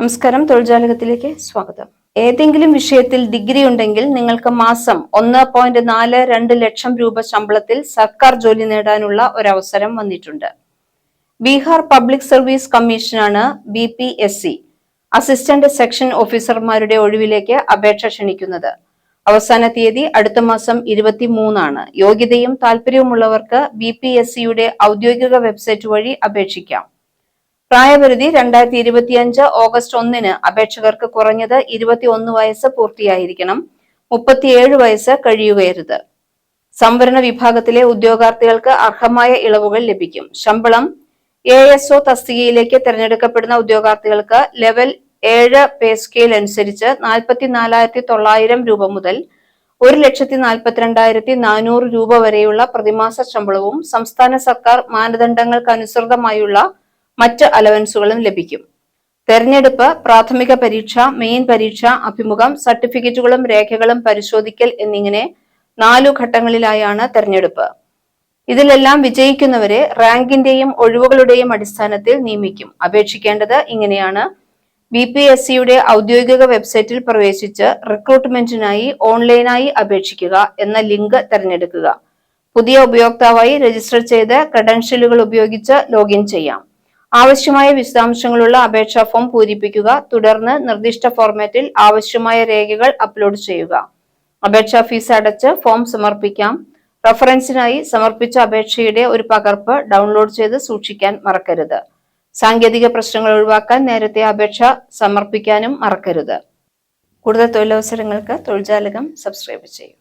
നമസ്കാരം. തൊഴിൽജാലകത്തിലേക്ക് സ്വാഗതം. ഏതെങ്കിലും വിഷയത്തിൽ ഡിഗ്രി ഉണ്ടെങ്കിൽ നിങ്ങൾക്ക് മാസം ഒന്ന് പോയിന്റ് നാല് രണ്ട് ലക്ഷം രൂപ ശമ്പളത്തിൽ സർക്കാർ ജോലി നേടാനുള്ള ഒരവസരം വന്നിട്ടുണ്ട്. ബീഹാർ പബ്ലിക് സർവീസ് കമ്മീഷനാണ് B P S C assistant section ഓഫീസർമാരുടെ ഒഴിവിലേക്ക് അപേക്ഷ ക്ഷണിക്കുന്നത്. അവസാന തീയതി അടുത്ത മാസം ഇരുപത്തി മൂന്നാണ് യോഗ്യതയും താല്പര്യവുമുള്ളവർക്ക് ബി പി എസ് സിയുടെ ഔദ്യോഗിക വെബ്സൈറ്റ് വഴി അപേക്ഷിക്കാം. പ്രായപരിധി രണ്ടായിരത്തി ഇരുപത്തിയഞ്ച് ഓഗസ്റ്റ് ഒന്നിന് അപേക്ഷകർക്ക് കുറഞ്ഞത് ഇരുപത്തി ഒന്ന് വയസ്സ് പൂർത്തിയായിരിക്കണം മുപ്പത്തിയേഴ് വയസ്സ് കഴിയുകയരുത്. സംവരണ വിഭാഗത്തിലെ ഉദ്യോഗാർത്ഥികൾക്ക് അർഹമായ ഇളവുകൾ ലഭിക്കും. ശമ്പളം എ എസ് ഒ തസ്തികയിലേക്ക് തിരഞ്ഞെടുക്കപ്പെടുന്ന ഉദ്യോഗാർത്ഥികൾക്ക് ലെവൽ ഏഴ് പേ സ്കെയിൽ അനുസരിച്ച് നാൽപ്പത്തിനാലായിരത്തി തൊള്ളായിരം രൂപ മുതൽ ഒരു ലക്ഷത്തി നാൽപ്പത്തിരണ്ടായിരത്തി നാനൂറ് രൂപ വരെയുള്ള പ്രതിമാസ ശമ്പളവും സംസ്ഥാന സർക്കാർ മാനദണ്ഡങ്ങൾക്ക് അനുസൃതമായുള്ള മറ്റ് അലവൻസുകളും ലഭിക്കും. തെരഞ്ഞെടുപ്പ് പ്രാഥമിക പരീക്ഷ മെയിൻ പരീക്ഷ അഭിമുഖം സർട്ടിഫിക്കറ്റുകളും രേഖകളും പരിശോധിക്കൽ എന്നിങ്ങനെ നാലു ഘട്ടങ്ങളിലായാണ് തെരഞ്ഞെടുപ്പ്. ഇതിലെല്ലാം വിജയിക്കുന്നവരെ റാങ്കിന്റെയും ഒഴിവുകളുടെയും അടിസ്ഥാനത്തിൽ നിയമിക്കും. അപേക്ഷിക്കേണ്ടത് ഇങ്ങനെയാണ്. ബി പി എസ് സിയുടെ ഔദ്യോഗിക വെബ്സൈറ്റിൽ പ്രവേശിച്ച് റിക്രൂട്ട്മെന്റിനായി ഓൺലൈനായി അപേക്ഷിക്കുക എന്ന ലിങ്ക് തിരഞ്ഞെടുക്കുക. പുതിയ ഉപയോക്താവായി രജിസ്റ്റർ ചെയ്ത് ക്രെഡൻഷ്യലുകൾ ഉപയോഗിച്ച് ലോഗിൻ ചെയ്യാം. ആവശ്യമായ വിശദാംശങ്ങളുള്ള അപേക്ഷാ ഫോം പൂരിപ്പിക്കുക. തുടർന്ന് നിർദ്ദിഷ്ട ഫോർമാറ്റിൽ ആവശ്യമായ രേഖകൾ അപ്ലോഡ് ചെയ്യുക. അപേക്ഷാ ഫീസ് അടച്ച് ഫോം സമർപ്പിക്കാം. റഫറൻസിനായി സമർപ്പിച്ച അപേക്ഷയുടെ ഒരു പകർപ്പ് ഡൗൺലോഡ് ചെയ്ത് സൂക്ഷിക്കാൻ മറക്കരുത്. സാങ്കേതിക പ്രശ്നങ്ങൾ ഒഴിവാക്കാൻ നേരത്തെ അപേക്ഷ സമർപ്പിക്കാനും മറക്കരുത്. കൂടുതൽ തൊഴിലവസരങ്ങൾക്ക് തൊഴിൽജാലകം സബ്സ്ക്രൈബ് ചെയ്യും.